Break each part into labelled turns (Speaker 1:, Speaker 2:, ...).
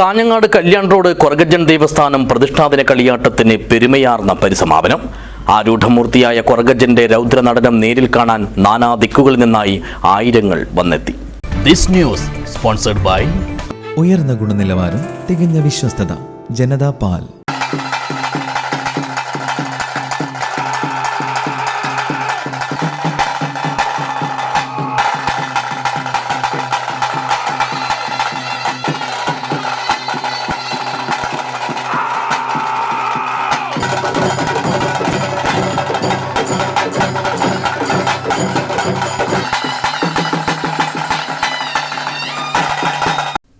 Speaker 1: Kanhangad Kalyan road Koragajan ദേവസ്ഥാനം പ്രതിഷ്ഠാദിന കളിയാട്ടത്തിന് പെരുമയാർന്ന പരിസമാപനം. ആരൂഢമൂർത്തിയായ കൊറഗജന്റെ രൗദ്രനടനം നേരിൽ കാണാൻ നാനാ ദിക്കുകളിൽ നിന്നായി ആയിരങ്ങൾ വന്നെത്തി. ദിസ് ന്യൂസ് സ്പോൺസർഡ് ബൈ
Speaker 2: ഉയർന്ന ഗുണനിലവാരം തികഞ്ഞ വിശ്വസ്തത ജനതാ പാൽ.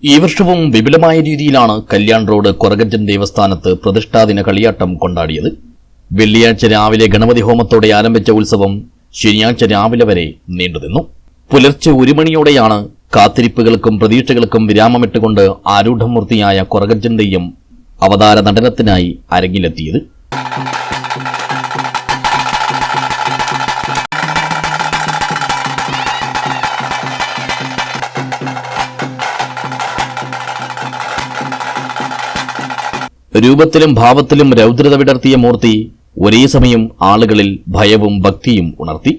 Speaker 1: ഈ വർഷവും വിപുലമായ രീതിയിലാണ് കല്യാൺ റോഡ് കൊറകഞ്ചൻ ദേവസ്ഥാനത്ത് പ്രതിഷ്ഠാദിന കളിയാട്ടം കൊണ്ടാടിയത്. വെള്ളിയാഴ്ച രാവിലെ ഗണപതി ഹോമത്തോടെ ആരംഭിച്ച ഉത്സവം ശനിയാഴ്ച രാവിലെ വരെ നീണ്ടുനിന്നു. പുലർച്ചെ ഒരു മണിയോടെയാണ് കാത്തിരിപ്പുകൾക്കും പ്രതീക്ഷകൾക്കും വിരാമമിട്ടുകൊണ്ട് ആരൂഢമൂർത്തിയായ കൊറകഞ്ചൻ തെയ്യം അവതാര നടനത്തിനായി അരങ്ങിലെത്തിയത്. രൂപത്തിലും ഭാവത്തിലും രൗദ്രത വിടർത്തിയ മൂർത്തി ഒരേ സമയം ആളുകളിൽ ഭയവും ഭക്തിയും ഉണർത്തി.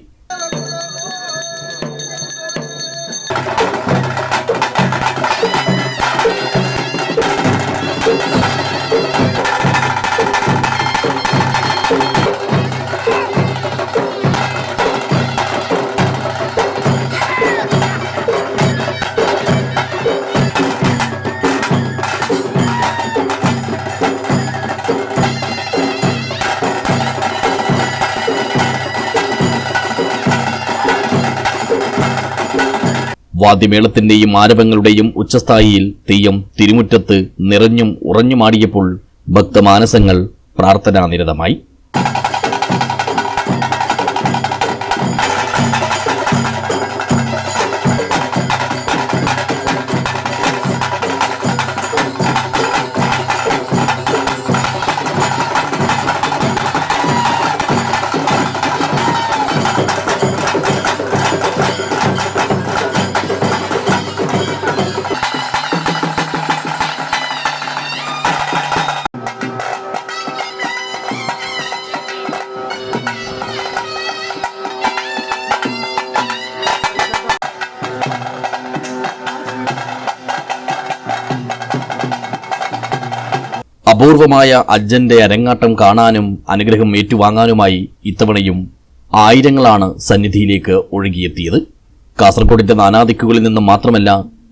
Speaker 1: വാദ്യമേളത്തിന്റെയും ആരവങ്ങളുടെയും ഉച്ചസ്ഥായിയിൽ തെയ്യം തിരുമുറ്റത്ത് നിറഞ്ഞും ഉറഞ്ഞുമാടിയപ്പോൾ ഭക്തമാനസങ്ങൾ പ്രാർത്ഥനാനിരതമായി. അപൂർവമായ അജ്ജന്റെ അരങ്ങാട്ടം കാണാനും അനുഗ്രഹം ഏറ്റുവാങ്ങാനുമായി ഇത്തവണയും ആയിരങ്ങളാണ് സന്നിധിയിലേക്ക് ഒഴുകിയെത്തിയത്. കാസർഗോഡിന്റെ നാനാദിക്കുകളിൽ നിന്നും മാത്രമല്ല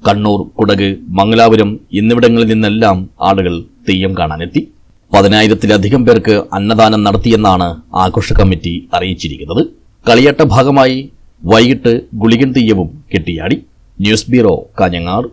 Speaker 1: കണ്ണൂർ കുടക് മംഗലാപുരം എന്നിവിടങ്ങളിൽ നിന്നെല്ലാം ആളുകൾ തെയ്യം കാണാനെത്തി. പതിനായിരത്തിലധികം പേർക്ക് അന്നദാനം നടത്തിയെന്നാണ് ആഘോഷ കമ്മിറ്റി അറിയിച്ചിരിക്കുന്നത്. കളിയാട്ട ഭാഗമായി വൈകിട്ട് ഗുളികൻ തെയ്യവും കെട്ടിയാടി. News bureau Kanhangad.